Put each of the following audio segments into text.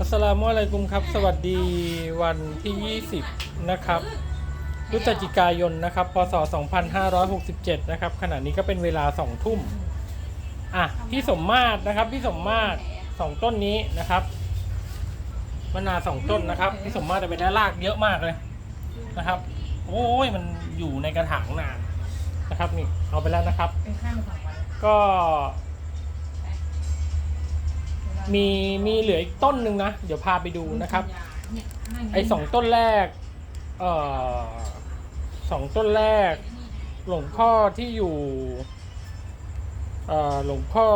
อัสสลามุอะลัยกุมครับ สวัสดีวันที่ 20 นะครับพฤศจิกายนนะครับ พศ 2567 นะครับ ขณะนี้ก็เป็นเวลา 2 ทุ่ม อะ พี่สมมาตรนะครับ พี่สมมาตรสองต้นนี้นะครับมะนาวสองต้นนะครับ พี่สมมาตรจะเป็นได้รากเยอะมากเลยนะครับ โอ้ยมันอยู่ในกระถางนานนะครับนี่เอาไปแล้วนะครับเป็นข้างสองวันก็ มีมีเหลืออีกต้นหนึ่งนะ เดี๋ยวพาไปดูนะครับเนี่ยนั่ไอ้สองต้นแรก เอ่อสองต้นแรก หลวงพ่อที่อยู่ เอ่อหลวงพ่อ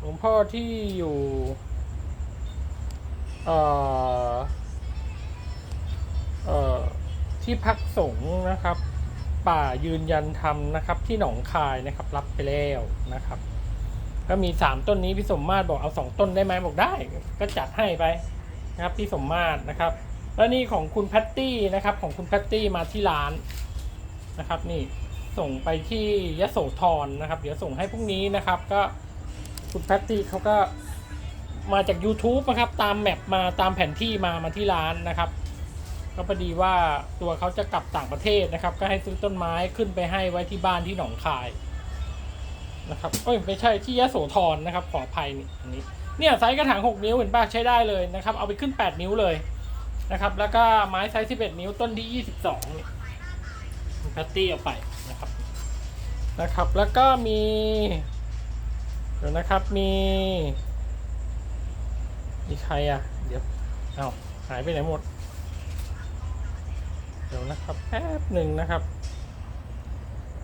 หลวงพ่อที่อยู่ เอ่อเอ่อที่พักสงฆ์นะครับ ป่ายืนยันธรรมนะครับ ที่หนองคายนะครับ รับไปแล้วนะครับ ก็มีสามต้นนี้พี่สมมาตรบอกเอาสองต้นได้ไหมบอกได้ ก็จัดให้ไปนะครับพี่สมมาตรนะครับ แล้วนี่ของคุณแพตตี้นะครับของคุณแพตตี้มาที่ร้านนะครับ นี่ส่งไปที่ยโสธรนะครับ เดี๋ยวส่งให้พรุ่งนี้นะครับ ก็คุณแพตตี้เขาก็มาจาก YouTube นะครับ ตามแมปมาตามแผนที่มามาที่ร้านนะครับ ก็พอดีว่าตัวเขาจะกลับต่างประเทศนะครับ ก็ให้ซื้อต้นไม้ขึ้นไปให้ไว้ที่บ้านที่หนองคาย นะครับเอ้ยไม่ใช่ที่ยะโสธรนะครับขออภัยนี่อันนี้เนี่ยไซส์กระถาง 6 นิ้วเห็นป่ะใช้ได้เลยนะครับเอาไปขึ้น 8 นิ้วเลยนะครับแล้วก็ไม้ไซส์ 11 นิ้วต้นที่ 22เนี่ยแพตตี้เอาไปนะครับนะครับแล้วก็มีเดี๋ยวนะครับมีมีใครอะเดี๋ยวเอาหายไปไหนหมด เดี๋ยวนะครับแป๊บหนึ่งนะครับ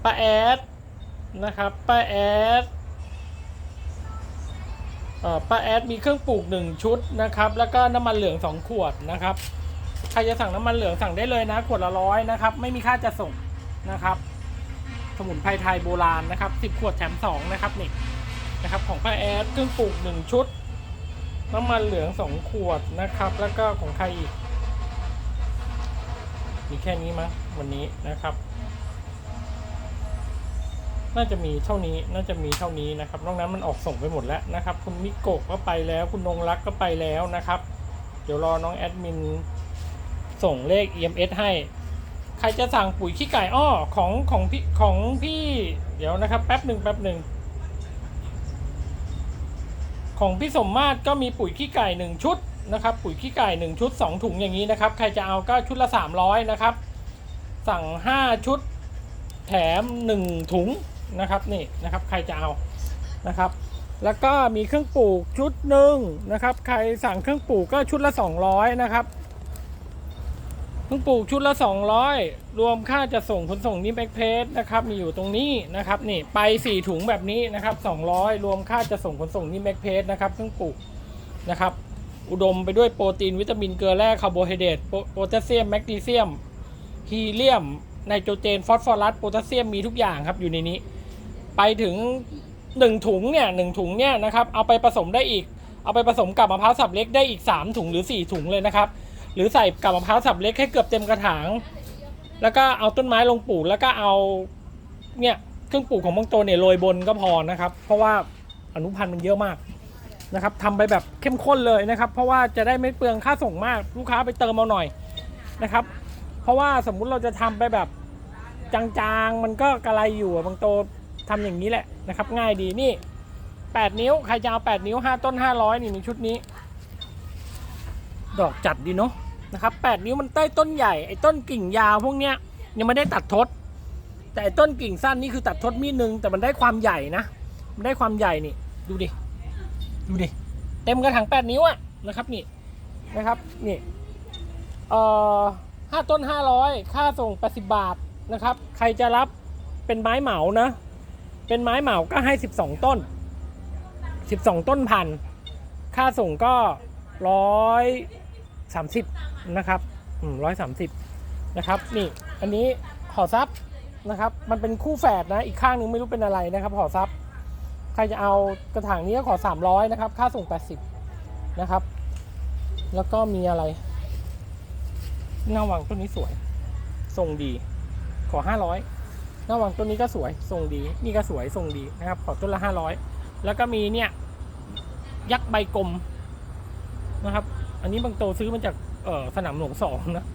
ป้าแอด นะครับป้าแอดอป้าแอดมีเครื่องปลูกหนึ่งชุดนะครับ แล้วก็น้ำมันเหลืองสองขวดนะครับ ใครจะสั่งน้ำมันเหลืองสั่งได้เลยนะ ขวดละร้อยนะครับ ไม่มีค่าจะส่งนะครับ สมุนไพรไทยโบราณนะครับสิบขวดแถมสองนะครับนี่นะครับของป้าแอดเครื่องปลูกหนึ่งชุด น้ำมันเหลืองสองขวดนะครับ แล้วก็ของใครอีก มีแค่นี้มั้งวันนี้นะครับ น่าจะมีเท่านี้น่าจะมีเท่านี้นะครับนอกนั้นมันออกส่งไปหมดแล้วนะครับ คุณมิโกะก็ไปแล้วคุณนงรักก็ไปแล้วนะครับ เดี๋ยวรอน้องแอดมินส่งเลข EMS ให้ ใครจะสั่งปุ๋ยขี้ไก่อ้อของของพี่ของพี่ เดี๋ยวนะครับ แป๊บหนึ่งแป๊บหนึ่งของพี่สมมาตรก็มีปุ๋ยขี้ไก่หนึ่งชุดนะครับ ปุ๋ยขี้ไก่หนึ่งชุดสองถุงอย่างนี้นะครับ ใครจะเอาก็ชุดละสามร้อยนะครับ สั่งห้าชุด แถมหนึ่งถุง นะครับนี่นะครับใครจะเอานะครับ แล้วก็มีเครื่องปลูกชุดหนึ่งนะครับ ใครสั่งเครื่องปลูกก็ชุดละสองร้อยนะครับเครื่องปลูกชุดละ 200 รวมค่าจะส่งขนส่งนี่แบ็กเพจนะครับมีอยู่ตรงนี้นะครับนี่ไป 4 ถุงแบบนี้นะครับ 200 รวมค่าจะส่งขนส่งนี่แบ็กเพจนะครับเครื่องปลูกนะครับอุดมไปด้วยโปรตีนวิตามินเกลือแร่คาร์โบไฮเดรตโปโพแทสเซียมแมกนีเซียมฮีเลียมไนโตรเจนฟอสฟอรัสโพแทสเซียมมีทุกอย่างครับอยู่ในนี้ ไปถึง 1 ถุงเนี่ยหถุงเนี่ยนะครับเอาไปผสมได้อีก เอาไปผสมกับมะพร้าวสับเล็กได้อีก 3 ถุงหรือ 4 ถุงเลยนะครับ หรือใส่กับมะพร้าวสับเล็กให้เกือบเต็มกระถาง แล้วก็เอาต้นไม้ลงปลูกแล้วก็เอาเนี่ยเครื่องปลูกของบางตัวเนี่ยโรยบนก็พอนะครับ เพราะว่าอนุพันธ์มันเยอะมากนะครับทำไปแบบเข้มข้นเลยนะครับ เพราะว่าจะได้ไม่เปลืองค่าส่งมากลูกค้าไปเติมเอาหน่อยนะครับ เพราะว่าสมมุติเราจะทำไปแบบจางๆ มันก็กระไรอยู่อะบางตัว ทำอย่างนี้แหละนะครับ ง่ายดีนี่ 8 นิ้วใครจะเอา8นิ้ว 5 ต้น 500 นี่ในชุดนี้ ดอกจัดดีเนาะนะครับ8นิ้วมันใต้ต้นใหญ่ไอ้ต้นกิ่งยาวพวกเนี้ยยังไม่ได้ตัดทด แต่ไอ้ต้นกิ่งสั้นนี่คือตัดทดมีดนึงแต่มันได้ความใหญ่นะ มันได้ความใหญ่นี่ ดูดิ ดูดิ เต็มกระถาง8นิ้วอะนะครับนี่นะครับนี่เอ่อห้าต้น500ค่าส่ง80บาทนะครับ ใครจะรับเป็นไม้เหมานะ เป็นไม้เหมาก็ให้ 12 ต้น 12 ต้นพัน ค่าส่งก็ร้อยสามสิบนะครับร้อยสามสิบนะครับ นี่ อันนี้ห่อซับนะครับ มันเป็นคู่แฝดนะ อีกข้างนึงไม่รู้เป็นอะไรนะครับห่อซับใครจะเอากระถางนี้ก็ขอ300นะครับ ค่าส่ง80นะครับ แล้วก็มีอะไรหน้าวังต้นนี้สวย ทรงดี ขอห้าร้อย 500หน้าวังต้นนี้ก็สวยทรงดี นี่ก็สวยทรงดีนะครับ ขอต้นละ500แล้วก็มีเนี่ย ยักษ์ใบกลมนะครับ อันนี้บางโตซื้อมาจากเออสนามหลวงสองนะ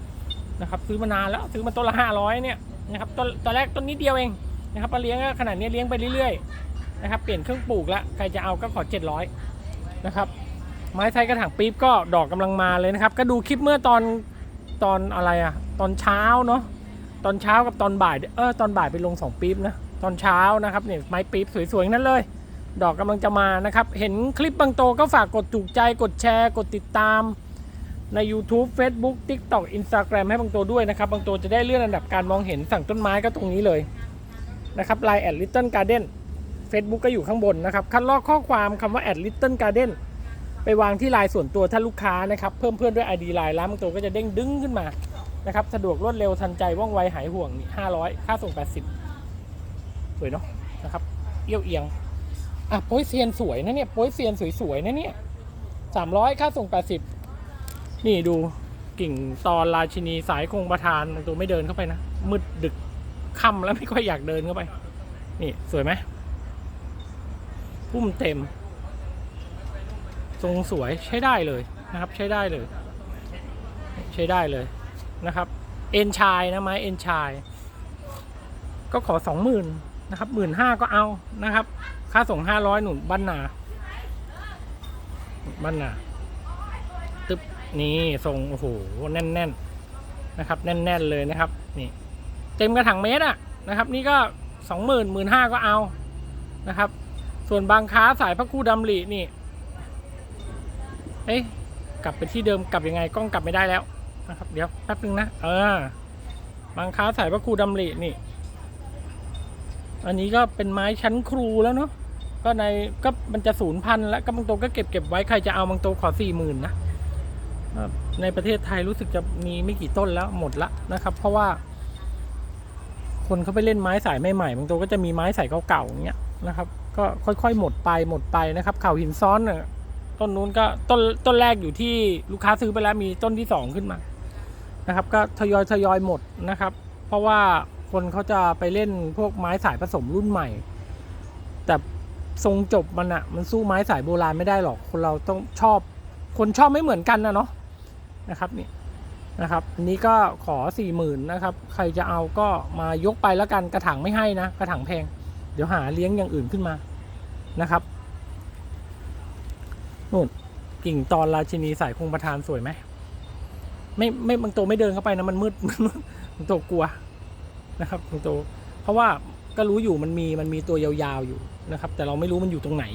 นะครับ ซื้อมานานแล้วซื้อมาต้นละห้าร้อยเนี่ยนะครับต้นตอนแรกต้นนิดเดียวเองนะครับมาเลี้ยงก็ขนาดนี้เลี้ยงไปเรื่อยๆนะครับเปลี่ยนเครื่องปลูกละใครจะเอาก็ขอเจ็ดร้อยนะครับไม้ไทยกระถางปี๊บก็ดอกกำลังมาเลยนะครับ ก็ดูคลิปเมื่อตอนตอนอะไรอะตอนเช้าเนาะ ตอนเช้ากับตอนบ่ายเออตอนบ่ายไปลงสองปี๊บนะตอนเช้านะครับเนี่ยไม้ปี๊บสวยๆนั้นเลย ดอกกำลังจะมานะครับ เห็นคลิปบางโตก็ฝากกดถูกใจกดแชร์ กดติดตามใน YouTube Facebook TikTok Instagram ให้บางโตด้วยนะครับ บางโตจะได้เลื่อนอันดับการมองเห็นสั่งต้นไม้ก็ตรงนี้เลยนะครับ Line แอด Little Garden Facebook ก็อยู่ข้างบนนะครับ คัดลอกข้อความคำว่า at Little Garden ไปวางที่ไลน์ส่วนตัวถ้าลูกค้านะครับ เพิ่มเพื่อนด้วย ID ไลน์แล้วบางโตก็จะเด้งดึงขึ้นมา นะครับสะดวกรวดเร็วทันใจว่องไวหายห่วงนี่500ค่าส่ง80สวยเนาะนะครับเอี้ยวเอียงอะโป้ยเซียนสวยนะเนี่ยโป้ยเซียนสวยๆนะเนี่ยสามร้อยค่าส่งแปดสิบนี่ดูกิ่งตอนราชินีสายคงประทานตัวไม่เดินเข้าไปนะมืดดึกค่ำแล้วไม่ค่อยอยากเดินเข้าไป นี่สวยไหมพุ่มเต็ม ทรงสวยใช้ได้เลยนะครับ ใช้ได้เลย ใช้ได้เลย นะครับ เอ็นชายนะไม้เอ็นชายก็ขอสองหมื่นนะครับหมื่นห้าก็เอานะครับ ค่าส่งห้าร้อยหนุนบ้านนาบ้านนาตึ๊บนี่ส่งโอ้โหแน่นๆนนะครับ แน่น ๆ เลยนะครับ นี่ เต็มกระถางเมตรอะนะครับ นี่ก็สองหมื่นหมื่นห้าก็เอานะครับ ส่วนบางค้าสายพระคู่ดำรินี่ เอ๊ะกลับไปที่เดิมกลับยังไงกล้องกลับไม่ได้แล้ว นะครับ เดี๋ยวแป๊บนึงนะ เออบางค้าสายพระครู่ดำรินี่ อันนี้ก็เป็นไม้ชั้นครูแล้วเนาะ ก็ในก็มันจะศูนย์พันแล้วก็บางตัวก็เก็บเก็บไว้ใครจะเอาบางตัวขอสี่หมื่นนะเอ่อในประเทศไทยรู้สึกจะมีไม่กี่ต้นแล้วหมดละนะครับ เพราะว่า คนเขาไปเล่นไม้สายใหม่ๆบางตัวก็จะมีไม้สายเก่าๆอย่างเงี้ยนะครับ ก็ค่อยๆหมดไปหมดไปนะครับเข่าหินซ้อนเนี่ยต้นนู้นก็ต้นต้นแรกอยู่ที่ลูกค้าซื้อไปแล้วมีต้นที่สองขึ้นมา นะครับ ก็ทยอยทยอยหมดนะครับ เพราะว่าคนเขาจะไปเล่นพวกไม้สายผสมรุ่นใหม่ แต่ทรงจบมันอะมันสู้ไม้สายโบราณไม่ได้หรอก คนเราต้องชอบ คนชอบไม่เหมือนกันนะเนาะนะครับนี่นะครับอันนี้ก็ขอสี่หมื่นนะครับ ใครจะเอาก็มายกไปแล้วกันกระถางไม่ให้นะกระถางแพง เดี๋ยวหาเลี้ยงอย่างอื่นขึ้นมานะครับนู่นกิ่งตอนราชินีสายคงประทานสวยไหม ไม่ไม่บางตัวไม่เดินเข้าไปนะมันมืดบางตัวกลัวนะครับบางตัวเพราะว่าก็รู้อยู่มันมีมันมีตัวยาวๆอยู่นะครับ แต่เราไม่รู้มันอยู่ตรงไหน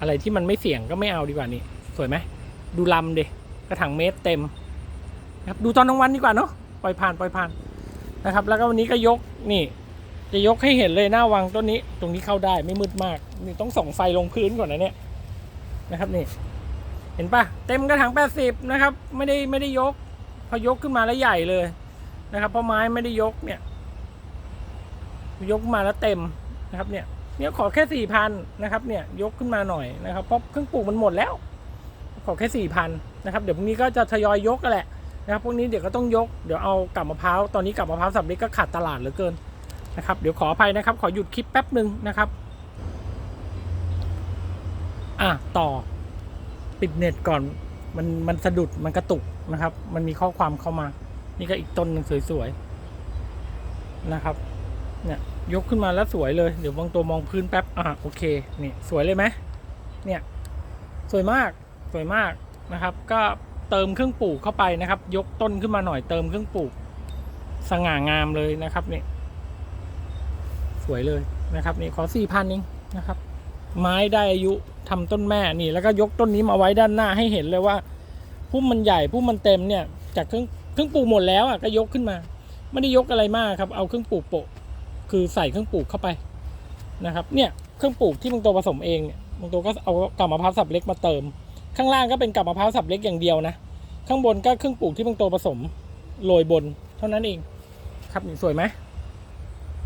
อะไรที่มันไม่เสี่ยงก็ไม่เอาดีกว่านี่สวยไหมดูลำเดกระถางเมตรเต็มนะครับดูตอนกลางวันดีกว่าเนาะปล่อยผ่านปล่อยผ่านนะครับ แล้วก็วันนี้ก็ยกนี่ จะยกให้เห็นเลยหน้าวังต้นนี้ ตรงนี้เข้าได้ไม่มืดมาก นี่ต้องส่องไฟลงพื้นก่อนนะเนี่ยนะครับนี่ เห็นปะเต็มกระถางแปดสิบนะครับ ไม่ได้ไม่ได้ยก พอยกขึ้นมาแล้วใหญ่เลยนะครับเพราะไม้ไม่ได้ยกเนี่ย ยกมาแล้วเต็มนะครับเนี่ยเนี่ยขอแค่สี่พันนะครับเนี่ยยกขึ้นมาหน่อยนะครับเพราะเครื่องปลูกมันหมดแล้ว ขอแค่สี่พันนะครับเดี๋ยวพรุ่งนี้ก็จะทยอยยกกันแหละนะครับพวกนี้เดี๋ยวก็ต้องยกเดี๋ยวเอากับมะพร้าวตอนนี้กับมะพร้าวสับเล็กก็ขาดตลาดเหลือเกินนะครับเดี๋ยวขออภัยนะครับ ขอหยุดคลิปแป๊บหนึ่งนะครับ อะต่อ ปิดเน็ตก่อนมันมันสะดุดมันกระตุกนะครับ มันมีข้อความเข้ามา นี่ก็อีกต้นหนึ่งสวยๆนะครับ เนี่ยยกขึ้นมาแล้วสวยเลย เดี๋ยวบางตัวมองพื้นแป๊บอะโอเคนี่สวยเลยไหมเนี่ยสวยมากสวยมากนะครับ ก็เติมเครื่องปลูกเข้าไปนะครับ ยกต้นขึ้นมาหน่อยเติมเครื่องปลูก สง่างามเลยนะครับนี่สวยเลยนะครับนี่ขอสี่พันเองนะครับ ไม้ได้อายุ ทำต้นแม่นี่แล้วก็ยกต้นนี้มาไว้ด้านหน้าให้เห็นเลยว่าพุ่มมันใหญ่พุ่มมันเต็มเนี่ยจากเครื่องเครื่องปลูกหมดแล้วอะก็ยกขึ้นมา ไม่ได้ยกอะไรมากครับ เอาเครื่องปลูกโปะคือใส่เครื่องปลูกเข้าไปนะครับ เนี่ยเครื่องปลูกที่บางตัวผสมเองเนี่ยบางตัวก็เอากับมะพร้าวสับเล็กมาเติม ข้างล่างก็เป็นกับมะพร้าวสับเล็กอย่างเดียวนะข้างบนก็เครื่องปลูกที่บางตัวผสมโรยบน เท่านั้นเอง ครับนี่สวยไหม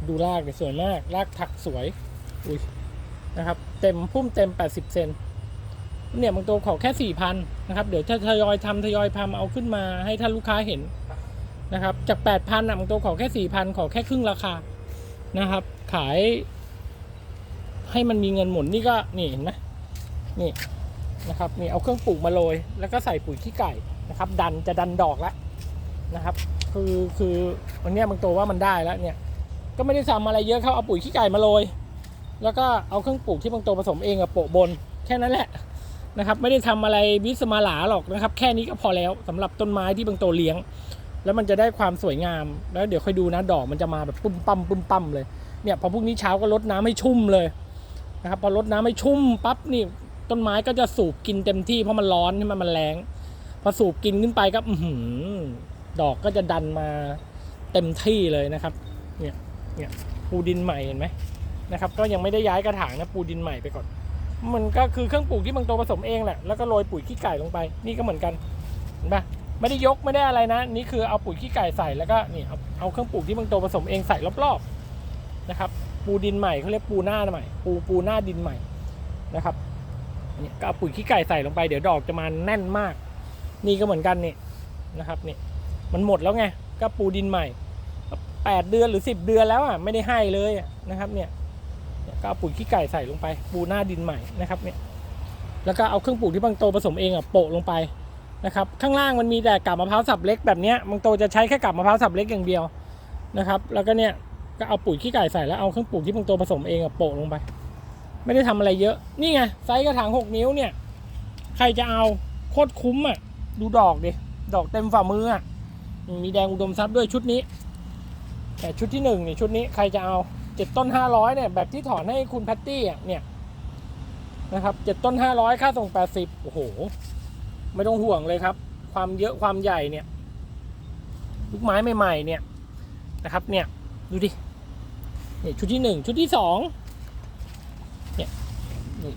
ดูรากเนี่ยสวยมากรากถักสวยอุ้ย นะครับ เต็มพุ่มเต็ม 80 เซนเนี่ยบางตัวขอแค่ 4,000นะครับ เดี๋ยวจะทยอยทำทยอยทำเอาขึ้นมาให้ท่านลูกค้าเห็นนะครับ จาก 8,000อะบางตัวขอแค่ 4,000 ขอแค่ครึ่งราคานะครับ ขาย ให้มันมีเงินหมุนนี่ก็นี่เห็นไหมนี่นะครับนี่เอาเครื่องปลูกมาโรยแล้วก็ใส่ปุ๋ยขี้ไก่นะครับ ดันจะดันดอกแล้วนะครับ คือคือวันนี้บางตัวว่ามันได้แล้วเนี่ย ก็ไม่ได้ทำอะไรเยอะเขาเอาปุ๋ยขี้ไก่มาโรย แล้วก็เอาเครื่องปลูกที่บางตัวผสมเองกับโปะบน แค่นั้นแหละนะครับ ไม่ได้ทำอะไรวิสมาหลาหรอกนะครับ แค่นี้ก็พอแล้วสำหรับต้นไม้ที่บางตัวเลี้ยง แล้วมันจะได้ความสวยงาม แล้วเดี๋ยวค่อยดูนะดอกมันจะมาแบบปุ้มปั้มปุ้มปั้มเลยเนี่ยพอพรุ่งนี้เช้าก็ลดน้ำให้ชุ่มเลยนะครับพอลดน้ำให้ชุ่มปั๊บนี่ต้นไม้ก็จะสูบกินเต็มที่เพราะมันร้อนใช่ไหมมันแรงพอสูบกินขึ้นไปก็อืดอกก็จะดันมาเต็มที่เลยนะครับ เนี่ยเนี่ยปูดินใหม่เห็นไหม นะครับก็ยังไม่ได้ย้ายกระถางนะปูดินใหม่ไปก่อน มันก็คือเครื่องปลูกที่บางตัวผสมเองแหละแล้วก็โรยปุ๋ยขี้ไก่ลงไป นี่ก็เหมือนกันเห็นปะไม่ได้ยกไม่ได้อะไรนะ นี่คือเอาปุ๋ยขี้ไก่ใส่แล้วก็นี่เอาเอาเครื่องปลูกที่บางตัวผสมเองใส่รอบๆนะครับ ปูดินใหม่เขาเรียกปูหน้าใหม่ ปูปูหน้าดินใหม่นะครับนี่ก็เอาปุ๋ยขี้ไก่ใส่ลงไปเดี๋ยวดอกจะมาแน่นมาก นี่ก็เหมือนกันนี่นะครับนี่มันหมดแล้วไงก็ปูดินใหม่แปดเดือนหรือสิบเดือนแล้วอะไม่ได้ให้เลยนะครับเนี่ย ก็เอาปุ๋ยขี้ไก่ใส่ลงไป ปูหน้าดินใหม่นะครับเนี่ยแล้วก็เอาเครื่องปลูกที่บางโตผสมเองอะโปะลงไปนะครับข้างล่างมันมีแต่กาบมะพร้าวสับเล็กแบบเนี้ยบางโตจะใช้แค่กาบมะพร้าวสับเล็กอย่างเดียวนะครับ แล้วก็เนี่ยก็เอาปุ๋ยขี้ไก่ใส่แล้วเอาเครื่องปลูกที่บางโตผสมเองอะโปะลงไป ไม่ได้ทำอะไรเยอะนี่ไงไซส์กระถางหกนิ้วเนี่ยใครจะเอาโคตรคุ้มอะดูดอกดิดอกเต็มฝ่ามืออะมีแดงอุดมทรัพย์ด้วยชุดนี้ แต่ชุดที่หนึ่งนี่ชุดนี้ใครจะเอา เจ็ดต้นห้าร้อยเนี่ยแบบที่ถอนให้คุณแพตตี้เนี่ยนะครับเจ็ดต้นห้าร้อยค่าส่งแปดสิบโอ้โห ไม่ต้องห่วงเลยครับ ความเยอะความใหญ่เนี่ยลูกไม้ใหม่ๆเนี่ยนะครับเนี่ยดูดิเนี่ยชุดที่หนึ่งชุดที่สองเนี่ยนี่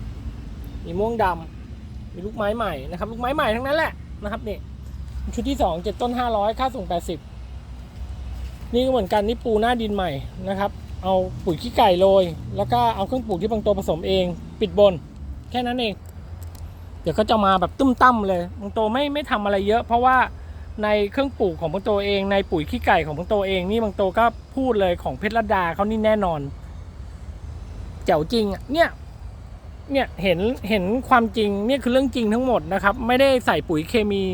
มีม่วงดำมีลูกไม้ใหม่นะครับลูกไม้ใหม่ทั้งนั้นแหละนะครับนี่ชุดที่สองเจ็ดต้นห้าร้อยค่าส่งแปดสิบนี่ก็เหมือนกันนี่ปูหน้าดินใหม่นะครับ เอาปุ๋ยขี้ไก่โรยแล้วก็เอาเครื่องปลูกที่บางตัวผสมเอง ปิดบน แค่นั้นเอง เดี๋ยวก็จะมาแบบตุ้มตั้มเลยบางตัวไม่ไม่ทำอะไรเยอะ เพราะว่าในเครื่องปลูกของบางตัวเอง ในปุ๋ยขี้ไก่ของบางตัวเอง นี่บางตัวก็พูดเลยของเพชรลดาเขานี่แน่นอนแจ๋วจริงเนี่ยเนี่ยเห็นเห็นความจริงเนี่ยคือเรื่องจริงทั้งหมดนะครับ ไม่ได้ใส่ปุ๋ยเคมี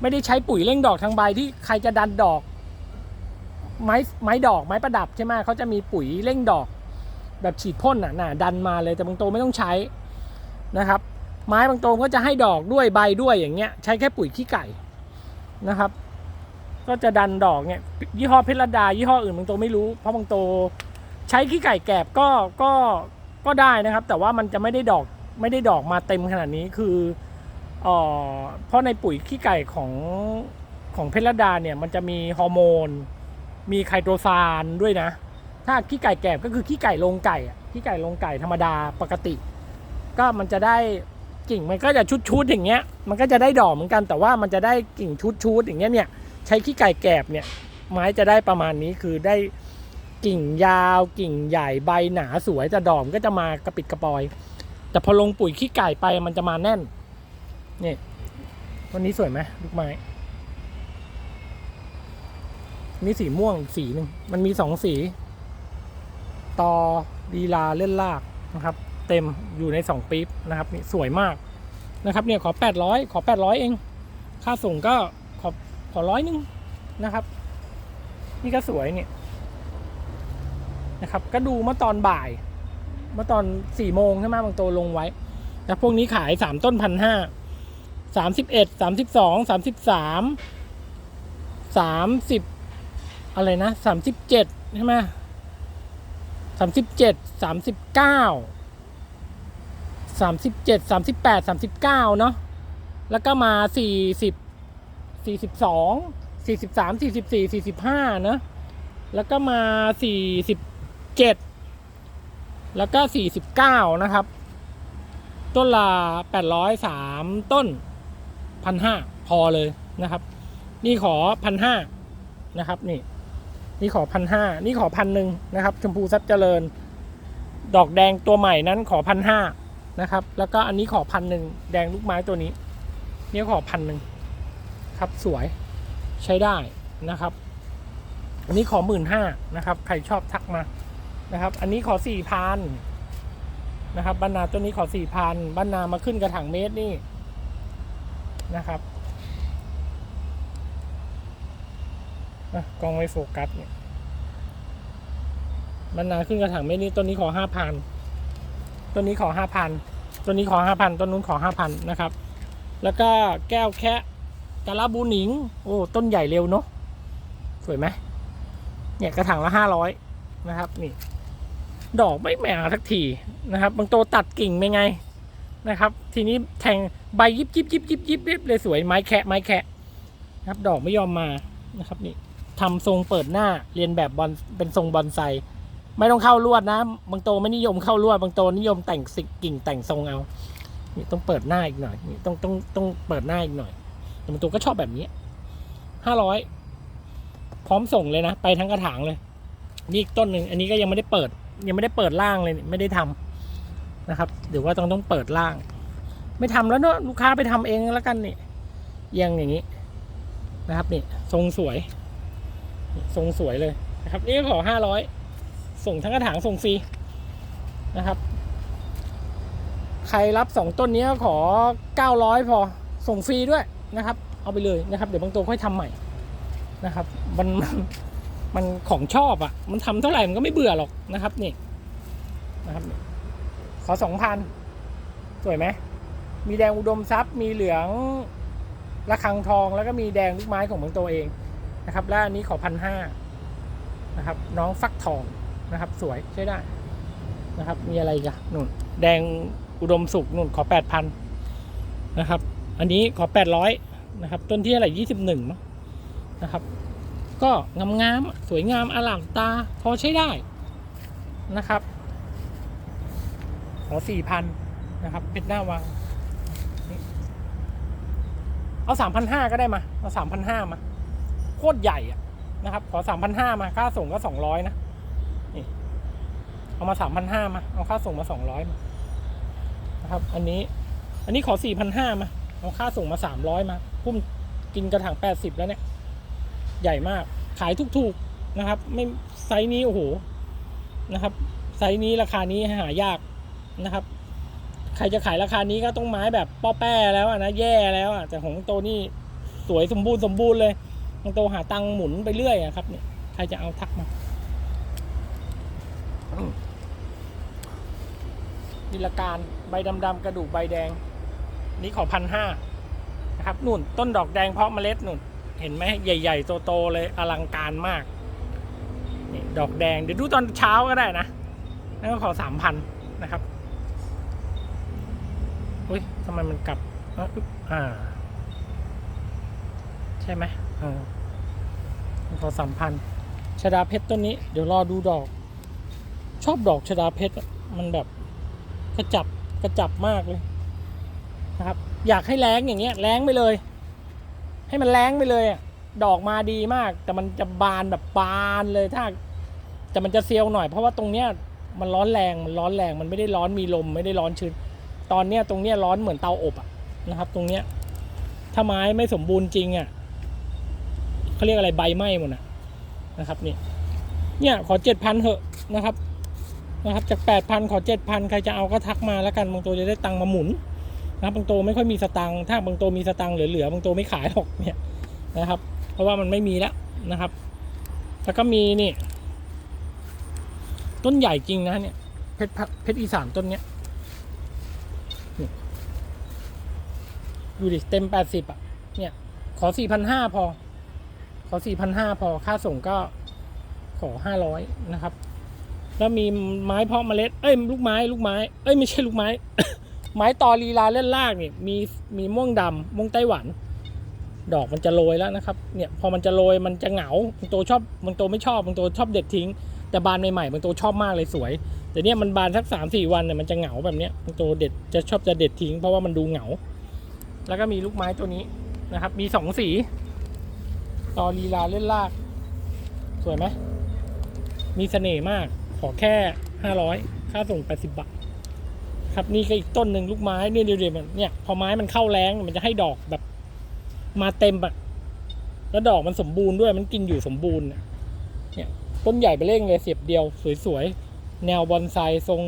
ไม่ได้ใช้ปุ๋ยเร่งดอกทางใบที่ใครจะดันดอก ไม้ไม้ดอกไม้ประดับใช่ไหมเขาจะมีปุ๋ยเร่งดอก แบบฉีดพ่นน่ะน่ะดันมาเลยแต่บางตัวไม่ต้องใช้นะครับ ไม้บางตัวก็จะให้ดอกด้วยใบด้วยอย่างเงี้ยใช้แค่ปุ๋ยขี้ไก่นะครับ ก็จะดันดอกเนี่ยยี่ห้อเพชรดา ยี่ห้ออื่นบางตัวไม่รู้ เพราะบางตัวใช้ขี้ไก่แกบก็ก็ก็ได้นะครับ แต่ว่ามันจะไม่ได้ดอกไม่ได้ดอกมาเต็มขนาดนี้คือเออเพราะในปุ๋ยขี้ไก่ของของเพชรดาเนี่ยมันจะมีฮอร์โมน มีไคโตซานด้วยนะ ถ้าขี้ไก่แกบก็คือขี้ไก่ลงไก่ขี้ไก่ลงไก่ธรรมดาปกติ ก็มันจะได้กิ่งมันก็จะชุดชุดๆอย่างเงี้ย มันก็จะได้ดอกเหมือนกันแต่ว่ามันจะได้กิ่งชุดชุดๆอย่างเงี้ยเนี่ยใช้ขี้ไก่แกบเนี่ยไม้จะได้ประมาณนี้คือได้กิ่งยาวกิ่งใหญ่ใบหนาสวยแต่ดอกก็จะมากระปิดกระปอย แต่พอลงปุ๋ยขี้ไก่ไปมันจะมาแน่นนี่วันนี้สวยไหมลูกไม้ นี่สีม่วงอีกสีหนึ่งมันมีสองสีตอดีลาเล่นลากนะครับ เต็มอยู่ในสองปี๊บนะครับนี่สวยมากนะครับเนี่ยขอแปดร้อยขอแปดร้อยเอง ค่าส่งก็ขอขอร้อยนึงนะครับ นี่ก็สวยเนี่ยนะครับ ก็ดูเมื่อตอนบ่าย เมื่อตอนสี่โมงใช่ไหมบางตัวลงไว้แต่พวกนี้ขายสามต้นพันห้าสามสิบเอ็ดสามสิบสองสามสิบสามสามสิบ อะไรนะสามสิบเจ็ดใช่ไหมสามสิบเจ็ดสามสิบเก้าสามสิบเจ็ดสามสิบแปดสามสิบเก้าเนาะแล้วก็มาสี่สิบสี่สิบสองสี่สิบสามสี่สิบสี่สี่สิบห้านะแล้วก็มาสี่สิบเจ็ดแล้วก็สี่สิบเก้านะครับ ต้นละแปดร้อยสามต้นพันห้าพอเลยนะครับ นี่ขอพันห้านะครับนี่ นี่ขอพันห้านี่ขอพันหนึ่งนะครับ ชมพูซับเจริญ ดอกแดงตัวใหม่นั้นขอพันห้านะครับ แล้วก็อันนี้ขอพันหนึ่งแดงลูกไม้ตัวนี้ นี่ขอพันหนึ่งครับสวยใช้ได้นะครับ อันนี้ขอหมื่นห้านะครับ ใครชอบทักมานะครับ อันนี้ขอสี่พันนะครับบ้านนาต้นนี้ขอสี่พันบ้านนามาขึ้นกระถางเมตรนี่นะครับอะ กล้องไม่โฟกัสเนี่ยบ้านนาขึ้นกระถางเมตรนี่ต้นนี้ขอห้าพันต้นนี้ขอห้าพันต้นนี้ขอห้าพันต้นนู้นขอห้าพันนะครับ แล้วก็แก้วแคะกะลาบูหนิง โอ้ ต้นใหญ่เร็วเนาะสวยไหมเนี่ยกระถางละห้าร้อยนะครับ นี่ ดอกไม่แหม่สักทีนะครับบางโตตัดกิ่งไม่ไงนะครับ ทีนี้แทงใบยิบยิบยิบยิบยิบยิบเลยสวยไม้แคะไม้แคะนะครับ ดอกไม่ยอมมานะครับนี่ ทำทรงเปิดหน้าเรียนแบบบอลเป็นทรงบอนไซไม่ต้องเข้าลวดนะ บางโตไม่นิยมเข้าลวด บางโตนิยมแต่งสิกิ่งแต่งทรงเอานี่ต้องเปิดหน้าอีกหน่อยนี่ต้องต้องต้องเปิดหน้าอีกหน่อยแต่บางตัวก็ชอบแบบนี้ห้าร้อยพร้อมส่งเลยนะ ไปทั้งกระถางเลยนี่อีกต้นหนึ่งอันนี้ก็ยังไม่ได้เปิด ยังไม่ได้เปิดล่างเลยไม่ได้ทำนะครับเดี๋ยวว่าต้องต้องเปิดล่าง ไม่ทำแล้วเนอะลูกค้าไปทำเองแล้วกันนี่ยังอย่างนี้นะครับนี่ทรงสวย ทรงสวยเลยนะครับ นี่ก็ขอห้าร้อยส่งทั้งกระถางส่งฟรีนะครับ ใครรับสองต้นนี้ขอเก้าร้อยพอส่งฟรีด้วยนะครับ เอาไปเลยนะครับ เดี๋ยวบางตัวค่อยทำใหม่นะครับ มันมันของชอบอะ่ะ มันทำเท่าไหร่มันก็ไม่เบื่อหรอกนะครับนี่นะครับขอสองพันสวยไหมมีแดงอุดมทรัพย์ มีเหลืองระฆังทองแล้วก็มีแดงลูกไม้ของบางตัวเอง นะครับและอันนี้ขอพันห้านะครับน้องฟักทองนะครับ สวยใช้ได้นะครับ มีอะไรกันนู่น แดงอุดมสุกนู่นขอแปดพันนะครับ อันนี้ขอแปดร้อยนะครับ ต้นที่อะไรยี่สิบหนึ่งนะครับ ก็งามงามสวยงามอลามตาพอใช้ได้นะครับ ขอสี่พันนะครับเป็นหน้าวังเอาสามพันห้าก็ได้มา เอาสามพันห้ามา โคตรใหญ่อะนะครับ ขอสามพันห้ามาค่าส่งก็สองร้อยนะนี่เอามาสามพันห้ามา เอาค่าส่งมาสองร้อยมานะครับ อันนี้ อันนี้ขอสี่พันห้ามา เอาค่าส่งมาสามร้อยมาพุ่มกินกระถางแปดสิบแล้วเนี่ย ใหญ่มาก ขายถูกๆนะครับ ไม่ไซส์นี้โอ้โหนะครับ ไซส์นี้ราคานี้หายากนะครับ ใครจะขายราคานี้ก็ต้องไม้แบบป้อแป้แล้วนะแย่แล้วอะแต่ของโตนี่สวยสมบูรณ์สมบูรณ์เลย ของโตหาตังหมุนไปเรื่อยอะครับเนี่ยใครจะเอาทักมานิลการใบดำๆกระดูกใบแดง นี่ขอพันห้านะครับนู่นต้นดอกแดงเพาะเมล็ดนู่น เห็นไหมใหญ่ ๆ โตๆเลยอลังการมากนี่ดอกแดงเดี๋ยวดูตอนเช้าก็ได้นะนั่นก็ขอสามพันนะครับอุ้ยทำไมมันกลับอ่าใช่ไหมเออ ขอสามพันชดาเพชรต้นนี้ เดี๋ยวรอดูดอก ชอบดอกชดาเพชรมันแบบกระจับกระจับมากเลยนะครับ อยากให้แรงอย่างเงี้ยแรงไปเลย ให้มันแรงไปเลยอะดอกมาดีมาก แต่มันจะบานแบบบานเลยถ้า แต่มันจะเซียวหน่อยเพราะว่าตรงเนี้ยมันร้อนแรงมันร้อนแรงมันไม่ได้ร้อนมีลมไม่ได้ร้อนชื้นตอนเนี้ยตรงเนี้ยร้อนเหมือนเตาอบอะนะครับ ตรงเนี้ยถ้าไม้ไม่สมบูรณ์จริงอะ เขาเรียกอะไรใบไหม้หมดอะนะครับนี่เนี่ยขอเจ็ดพันเหอะนะครับนะครับ จากแปดพันขอเจ็ดพันใครจะเอาก็ทักมาแล้วกันบางตัวจะได้ตังค์มาหมุนนะครับบางตัวไม่ค่อยมีสตังค์ถ้าบางตัวมีสตังค์เหลือๆบางตัวไม่ขายหรอกเนี่ยนะครับ เพราะว่ามันไม่มีแล้วนะครับ แล้วก็มีนี่ ต้นใหญ่จริงนะเนี่ยเพชรเพชรอีสานต้นเนี้ยดูดิเต็มแปดสิบอะเนี่ยขอสี่พันห้าพอ ขอสี่พันห้าพอค่าส่งก็ขอห้าร้อยนะครับ แล้วมีไม้เพาะเมล็ด เอ้ยลูกไม้ลูกไม้ เอ้ยไม่ใช่ลูกไม้ ไม้ตอลีลาเล่นลากเนี่ยมีมีม่วงดำม่วงไต้หวัน ดอกมันจะโรยแล้วนะครับ เนี่ยพอมันจะโรยมันจะเหงาบางตัวชอบบางตัวไม่ชอบบางตัวชอบเด็ดทิ้ง แต่บานใหม่ๆบางตัวชอบมากเลยสวย แต่เนี่ยมันบานสักสามสี่วันเนี่ยมันจะเหงาแบบเนี้ยบางตัวเด็ดจะชอบจะเด็ดทิ้ง เพราะว่ามันดูเหงา แล้วก็มีลูกไม้ตัวนี้นะครับ มีสองสี ตอลีลาเล่นลาก สวยไหมมีเสน่ห์มาก ขอแค่ห้าร้อยค่าส่งแปดสิบบาท ครับนี่ก็อีกต้นหนึ่งลูกไม้เนี่ยเดี๋ยวๆมันเนี่ยพอไม้มันเข้าแรงมันจะให้ดอกแบบ มาเต็มอะแล้วดอกมันสมบูรณ์ด้วยมันกินอยู่สมบูรณ์เนี่ยต้นใหญ่ไปเร่งเลยเสียบเดียว สวยๆ แนวบอนไซทรง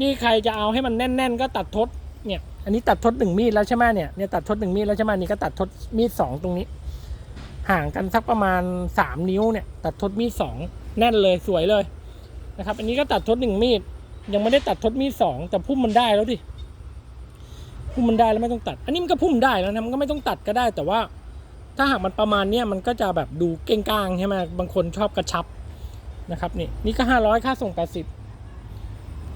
นี่ใครจะเอาให้มันแน่น ๆ ก็ตัดทดเนี่ย อันนี้ตัดทดหนึ่งมีดแล้วใช่ไหมเนี่ยเนี่ยตัดทดหนึ่งมีดแล้วใช่ไหมนี่ก็ตัดทดมีดสองตรงนี้ ห่างกันสักประมาณสามนิ้วเนี่ยตัดทดมีดสองแน่นเลยสวยเลยนะครับ อันนี้ก็ตัดทดหนึ่งมีด ยังไม่ได้ตัดทดมีดสองแต่พุ่มมันได้แล้วดิพุ่มมันได้แล้วไม่ต้องตัด อันนี้มันก็พุ่มได้แล้วนะมันก็ไม่ต้องตัดก็ได้ แต่ว่า ถ้าหากมันประมาณเนี้ยมันก็จะแบบดูเก้งกลางใช่ไหมบางคนชอบกระชับนะครับนี่นี่ก็ห้าร้อยค่าส่งแปดสิบ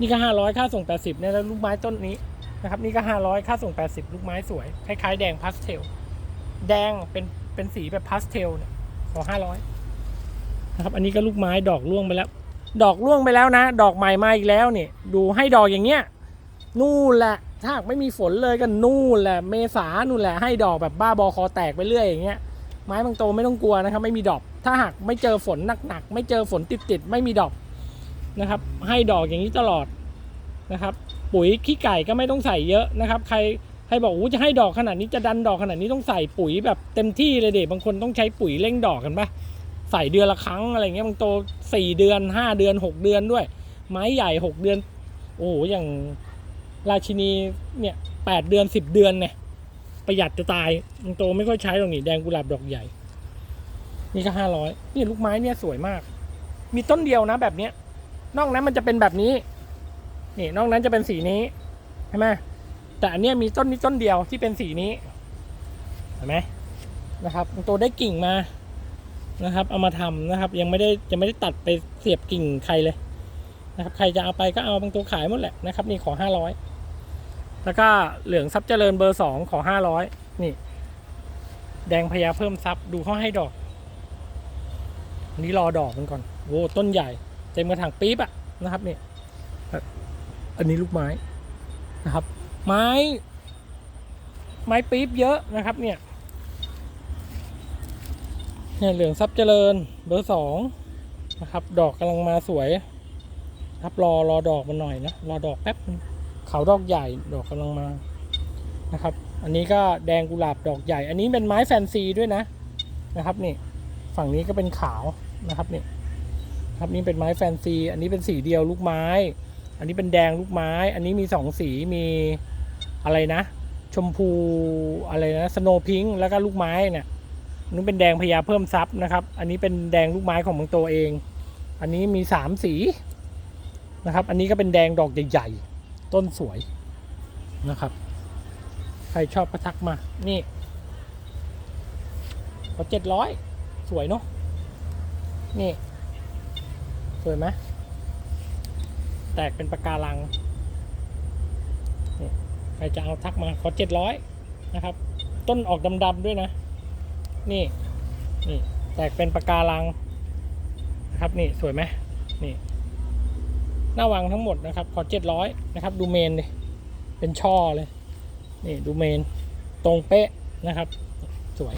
นี่ก็ห้าร้อยค่าส่งแปดสิบเนี่ยแล้วลูกไม้ต้นนี้นะครับ นี่ก็ห้าร้อยค่าส่งแปดสิบลูกไม้สวยคล้ายๆแดงพาสเทลแดงเป็น เป็นสีแบบพาสเทลเนี่ยขอห้าร้อยนะครับ อันนี้ก็ลูกไม้ดอกร่วงไปแล้ว ดอกร่วงไปแล้วนะ ดอกใหม่มาอีกแล้วเนี่ย ดูให้ดอกอย่างเงี้ย นู่นแหละ ถ้าหากไม่มีฝนเลยก็นู่นแหละ เมษานู่นแหละ ให้ดอกแบบบ้าบอคอแตกไปเรื่อยอย่างเงี้ย ไม้บางโตไม่ต้องกลัวนะครับ ไม่มีดอก ถ้าหากไม่เจอฝนหนักๆ ไม่เจอฝนติดๆ ไม่มีดอกนะครับ ให้ดอกอย่างนี้ตลอดนะครับ ปุ๋ยขี้ไก่ก็ไม่ต้องใส่เยอะนะครับ ใคร ใครบอกอู้จะให้ดอกขนาดนี้จะดันดอกขนาดนี้ต้องใส่ปุ๋ยแบบเต็มที่เลยเด็กบางคนต้องใช้ปุ๋ยเร่งดอกกันปะใส่เดือนละครั้งอะไรเงี้ยบางโตสี่เดือนห้าเดือนหกเดือนด้วย ไม้ใหญ่หกเดือน โอ้โหอย่างราชินีเนี่ยแปดเดือนสิบเดือนเนี่ยประหยัดจะตายบางโตไม่ค่อยใช้หรอกนี่แดงกุหลาบดอกใหญ่ นี่ก็ห้าร้อยนี่ลูกไม้เนี่ยสวยมาก มีต้นเดียวนะแบบเนี้ยนอกนั้นมันจะเป็นแบบนี้ นี่นอกนั้นจะเป็นสีนี้ใช่ไหม แต่อันเนี้ยมีต้นนี้ต้นเดียวที่เป็นสีนี้เห็นไหมนะครับตัวได้กิ่งมานะครับ เอามาทำนะครับ ยังไม่ได้ยังไม่ได้ตัดไปเสียบกิ่งใครเลยนะครับ ใครจะเอาไปก็เอาบางตัวขายหมดแหละนะครับ นี่ขอห้าร้อยแล้วก็เหลืองซับเจริญเบอร์สองขอห้าร้อยนี่ แดงพญาเพิ่มซับดูเขาให้ดอกอันนี้รอดอกมันก่อนโว้ต้นใหญ่เต็มกระถางปี๊บอะนะครับนี่อันนี้ลูกไม้นะครับ ไม้ ไม้ปี๊บเยอะนะครับเนี่ยเนี่ยเหลืองซับเจริญเบอร์สองนะครับ ดอกกำลังมาสวยครับรอรอดอกมันหน่อยนะรอดอกแป๊บเขาดอกใหญ่ดอกกำลังมานะครับ อันนี้ก็แดงกุหลาบดอกใหญ่ อันนี้เป็นไม้แฟนซีด้วยนะนะครับนี่ฝั่งนี้ก็เป็นขาวนะครับนี่ครับนี่เป็นไม้แฟนซี อันนี้เป็นสีเดียวลูกไม้ อันนี้เป็นแดงลูกไม้ อันนี้มีสองสีมี อะไรนะ ชมพูอะไรนะสโนพิงค์แล้วก็ลูกไม้เนี่ยอันนี้เป็นแดงพญาเพิ่มซับนะครับ อันนี้เป็นแดงลูกไม้ของบางตัวเอง อันนี้มีสามสีนะครับ อันนี้ก็เป็นแดงดอกใหญ่ๆ ต้นสวยนะครับ ใครชอบก็ทักมา นี่ขอเจ็ดร้อยสวยเนาะ นี่ สวยไหม แตกเป็นปากการัง ครจะเอาทักมาขอเจ็ดร้อยนะครับ ต้นออกดำๆด้วยนะ นี่นี่แตกเป็นปากการังนะครับนี่สวยไหมนี่ หน้าวังทั้งหมดนะครับ ขอเจ็ดร้อยนะครับ ดูเมนดิเป็นช่อเลย นี่ดูเมนตรงเป๊ะนะครับ สวย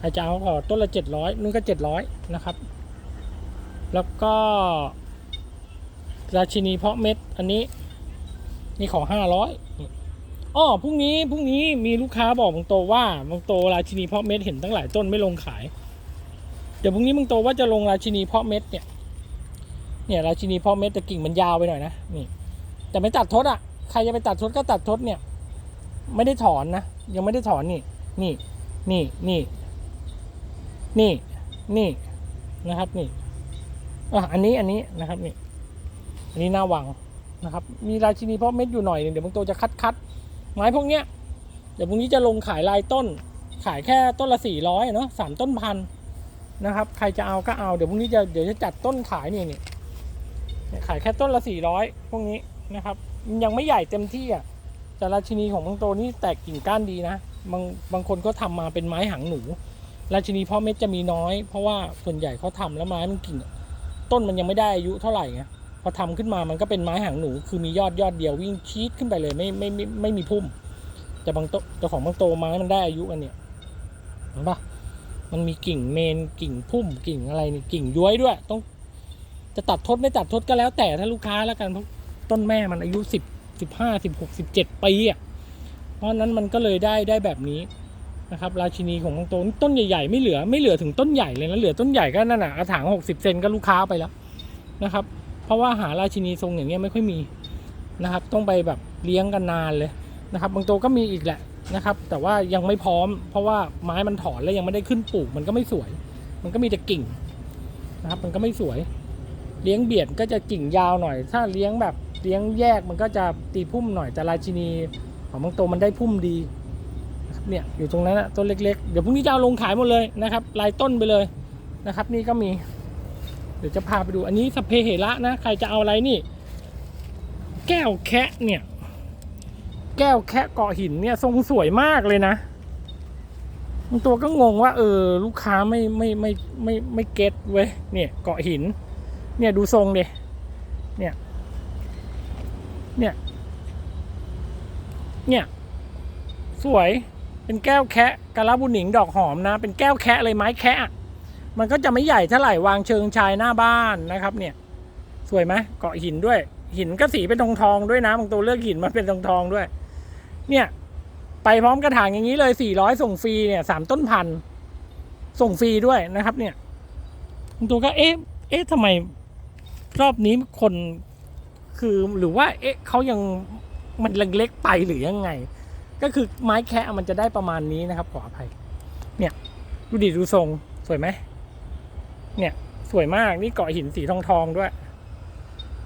อาจจะเอาก็ต้นละเจ็ดร้อยนู่นก็เจ็ดร้อยนะครับ แล้วก็ราชินีเพาะเม็ดอันนี้ นี่ขอห้าร้อยอ้อพรุ่งนี้พรุ่งนี้มีลูกค้าบอกบางโตว่าบางโตราชินีเพาะเม็ดเห็นตั้งหลายต้นไม่ลงขาย เดี๋ยวพรุ่งนี้บางโตว่าจะลงราชินีเพาะเม็ดเนี่ย เนี่ยราชินีเพาะเม็ดแต่กิ่งมันยาวไปหน่อยนะนี่ แต่ไม่ตัดทดอะใครจะไปตัดทดก็ตัดทดเนี่ย ไม่ได้ถอนนะยังไม่ได้ถอนนี่ นี่นี่นี่นี่นี่นะครับนี่อะอันนี้อันนี้นะครับนี่อันนี้หน้าวัง นะครับมีราชินีเพาะเม็ดอยู่หน่อยหนึ่งเดี๋ยวบางตัวจะคัดคัดไม้พวกเนี้ยเดี๋ยวพรุ่งนี้จะลงขายลายต้น ขายแค่ต้นละสี่ร้อยเนาะสามต้นพันนะครับ ใครจะเอาก็เอาเดี๋ยวพรุ่งนี้จะเดี๋ยวจะจัดต้นขายนี่นี่ขายแค่ต้นละสี่ร้อยพวกนี้นะครับ ยังไม่ใหญ่เต็มที่อะแต่ราชินีของบางตัวนี่แตกกิ่งก้านดีนะบางบางคนก็ทำมาเป็นไม้หางหนู ราชินีพ่อเม็ดจะมีน้อย เพราะว่าส่วนใหญ่เขาทำแล้วไม้มันกิ่งต้นมันยังไม่ได้อายุเท่าไหร่ไง พอทำขึ้นมามันก็เป็นไม้หางหนู คือมียอดยอดเดียววิ่งชีดขึ้นไปเลยไม่ไม่ไม่ไม่มีพุ่ม แต่บางโตแต่ของบางโตไม้มันได้อายุอันเนี้ยเห็นปะมันมีกิ่งเมนกิ่งพุ่มกิ่งอะไรนี่กิ่งย้วยด้วย ต้อง จะตัดทดไม่ตัดทดก็แล้วแต่ถ้าลูกค้าแล้วกันเพราะต้นแม่มันอายุสิบสิบห้าสิบหกสิบเจ็ดปีอะเพราะนั้นมันก็เลยได้ได้แบบนี้นะครับราชินีของบางโตต้นใหญ่ๆไม่เหลือไม่เหลือถึงต้นใหญ่เลยนะเหลือต้นใหญ่ก็นั่นน่ะกระถางหกสิบเซนก็ลูกค้าไปแล้วนะครับ ราะว่าหาราชินีทรงอย่างเงี้ยไม่ค่อยมีนะครับ ต้องไปแบบเลี้ยงกันนานเลยนะครับ บางตัวก็มีอีกแหละนะครับ แต่ว่ายังไม่พร้อม เพราะว่าไม้มันถอนแล้วยังไม่ได้ขึ้นปลูก มันก็ไม่สวย มันก็มีแต่กิ่งนะครับ มันก็ไม่สวย เลี้ยงเบียดก็จะกิ่งยาวหน่อย ถ้าเลี้ยงแบบเลี้ยงแยกมันก็จะตีพุ่มหน่อยแต่ราชินีของบางตัวมันได้พุ่มดีนะครับเนี่ยอยู่ตรงนั้นนะต้นเล็กๆ เดี๋ยวพรุ่งนี้จะเอาลงขายหมดเลยนะครับลายต้นไปเลยนะครับ นี่ก็มี ดี๋ยวจะพาไปดูอันนี้สเพเหระนะ ใครจะเอาอะไรนี่ แก้วแคะเนี่ย แก้วแคะเกาะหินเนี่ยทรงสวยมากเลยนะตัวก็งงว่า เออ ลูกค้าไม่ไม่ไม่ไม่ไม่เก็ตเว้ยเนี่ยเกาะหิน เนี่ยดูทรงเดเนี่ย เนี่ย เนี่ย สวยเป็นแก้วแคะกะลาบุหนิงดอกหอมนะ เป็นแก้วแคะเลยไม้แคะ มันก็จะไม่ใหญ่เท่าไหร่วางเชิงชายหน้าบ้านนะครับเนี่ย สวยไหมเกาะหินด้วย หินก็สีเป็นทองทองด้วยนะบางตัวเลือกหินมาเป็นทองทองด้วย เนี่ยไปพร้อมกระถางอย่างนี้เลยสี่ร้อยส่งฟรีเนี่ยสามต้นพันส่งฟรีด้วยนะครับ เนี่ยบางตัวก็เอ๊ะเอ๊ะทำไมรอบนี้คนคือหรือว่า เอ๊ะเขายังมันเล็กๆไปหรือยังไง ก็คือไม้แคะมันจะได้ประมาณนี้นะครับขออภัย เนี่ย ดูดิดูทรงสวยไหม เนี่ยสวยมากนี่เกาะหินสีทองทองด้วย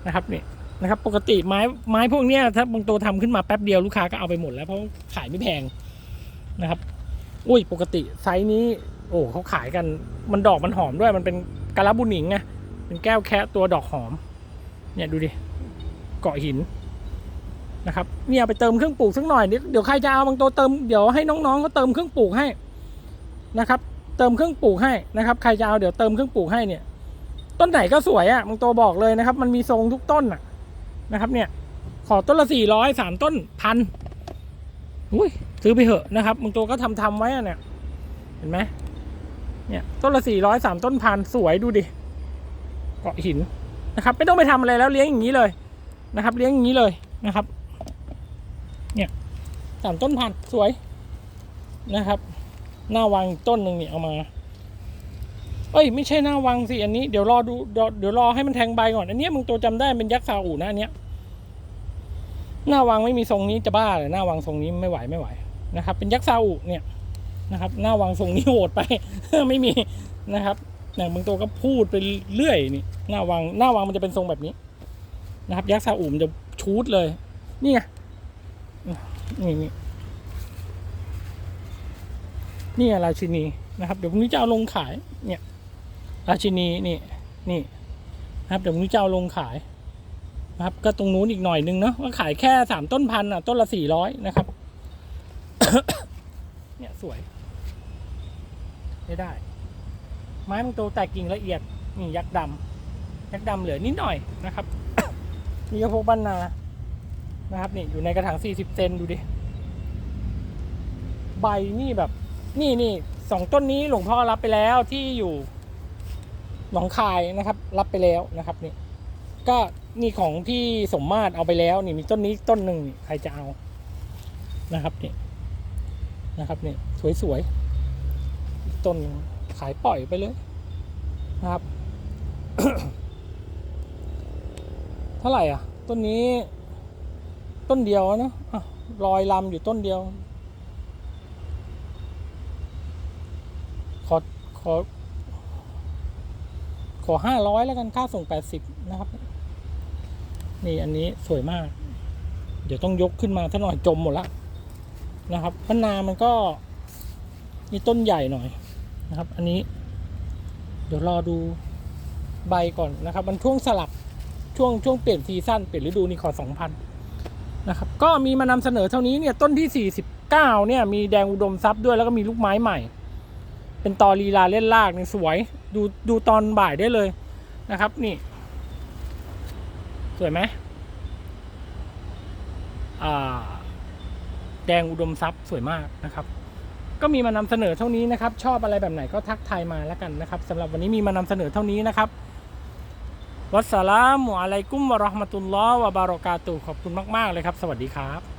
นะครับนี่นะครับ ปกติไม้ไม้พวกเนี้ยถ้าบางตัวทำขึ้นมาแป๊บเดียวลูกค้าก็เอาไปหมดแล้วเพราะขายไม่แพงนะครับ อุ้ยปกติไซส์นี้ โอ้เขาขายกันมันดอกมันหอมด้วย มันเป็นกะลาบุหนิงไงเป็นแก้วแคะตัวดอกหอม เนี่ยดูดิเกาะหินนะครับเนี่ยไปเติมเครื่องปลูกสักหน่อยเดี๋ยวเดี๋ยวใครจะเอาบางตัวเติมเดี๋ยวให้น้องๆเขาเติมเครื่องปลูกให้นะครับ เติมเครื่องปลูกให้นะครับใครจะเอาเดี๋ยวเติมเครื่องปลูกให้เนี่ย ต้นไหนก็สวยอะ่ะบางตัวบอกเลยนะครับ มันมีทรงทุกต้นอะนะครับ เนี่ย ขอต้นละสี่ร้อยสามต้นพันอุ้ยซื้อไปเถอะนะครับบางตัวก็ทำทำไว้อะเนี่ยเห็นไหมเนี่ยต้นละสี่ร้อยสามต้นพันสวยดูดิเกาะหินนะครับ ไม่ต้องไปทำอะไรแล้วเลี้ยงอย่างนี้เลยนะครับ เลี้ยงอย่างนี้เลยนะครับ เนี่ยสามต้นพันสวยนะครับ หน้าวังต้นหนึ่งเนี่ยเอามา เอ้ย ไม่ใช่หน้าวังสิอันนี้เดี๋ยวรอดูเดี๋ยวรอให้มันแทงใบก่อน อันเนี้ยมึงตัวจำได้เป็นยักษ์ซาอูนะอันเนี้ยหน้าวังไม่มีทรงนี้จะบ้าเลยหน้าวังทรงนี้ไม่ไหวไม่ไหวนะครับ เป็นยักษ์ซาอูเนี่ยนะครับ หน้าวังทรงนี้โหดไป ไม่มีนะครับเนี่ยมึงตัวก็พูดไปเรื่อยนี่หน้าวังหน้าวังมันจะเป็นทรงแบบนี้นะครับ ยักษ์ซาอูมันจะชูดเลย นี่ไงนี่นี่ นี่ราชินีนะครับเดี๋ยวพรุ่งนี้จะเอาลงขายเนี่ยราชินีนี่นี่นะครับเดี๋ยวพรุ่งนี้จะเอาลงขายนะครับ ก็ตรงนู้นอีกหน่อยนึงเนาะก็ขายแค่สามต้นพันอะต้นละสี่ร้อยนะครับ เนี่ยสวยได้ได้ ไม้มันโตแตกกิ่งละเอียดนี่ยักษ์ดำยักษ์ดำเหลือนิดหน่อยนะครับนี่ก็พวกบ้านนานะครับนี่อยู่ในกระถางสี่สิบเซนดูดิ ใบนี่แบบ นี่นี่สองต้นนี้หลวงพ่อรับไปแล้วที่อยู่หนองคายนะครับ รับไปแล้วนะครับนี่ก็นี่ของพี่สมมาตรเอาไปแล้วนี่มีต้นนี้ต้นหนึ่งใครจะเอานะครับนี่นะครับนี่สวยๆต้นขายปล่อยไปเลยนะครับ เท่าไหร่อะ ต้นนี้ ต้นเดียวนะอะลอยลำอยู่ต้นเดียว ขอขอ ขอห้าร้อยแล้วกันค่าส่งแปดสิบนะครับ นี่อันนี้สวยมาก เดี๋ยวต้องยกขึ้นมาถ้าหน่อยจมหมดละนะครับมะนาวมันก็มีต้นใหญ่หน่อยนะครับ อันนี้ เดี๋ยวรอดูใบก่อนนะครับ มันช่วงสลับช่วงช่วงเปลี่ยนซีซั่นเปลี่ยนฤดูนี่ขอสองพันนะครับ ก็มีมานำเสนอเท่านี้เนี่ยต้นที่สี่สิบเก้าเนี่ยมีแดงอุดมทรัพย์ด้วยแล้วก็มีลูกไม้ใหม่ เป็นตอลีลาเล่นลากนี่สวย ดูดูตอนบ่ายได้เลยนะครับ นี่ สวยไหมแดงอุดมทรัพย์สวยมากนะครับ ก็มีมานำเสนอเท่านี้นะครับ ชอบอะไรแบบไหนก็ทักทายมาแล้วกันนะครับสำหรับวันนี้มีมานำเสนอเท่านี้นะครับวัสสลามุอะลัยกุมวะราะห์มะตุลลอฮ์วะบารอกาตุขอบคุณมาก ๆ เลยครับ สวัสดีครับ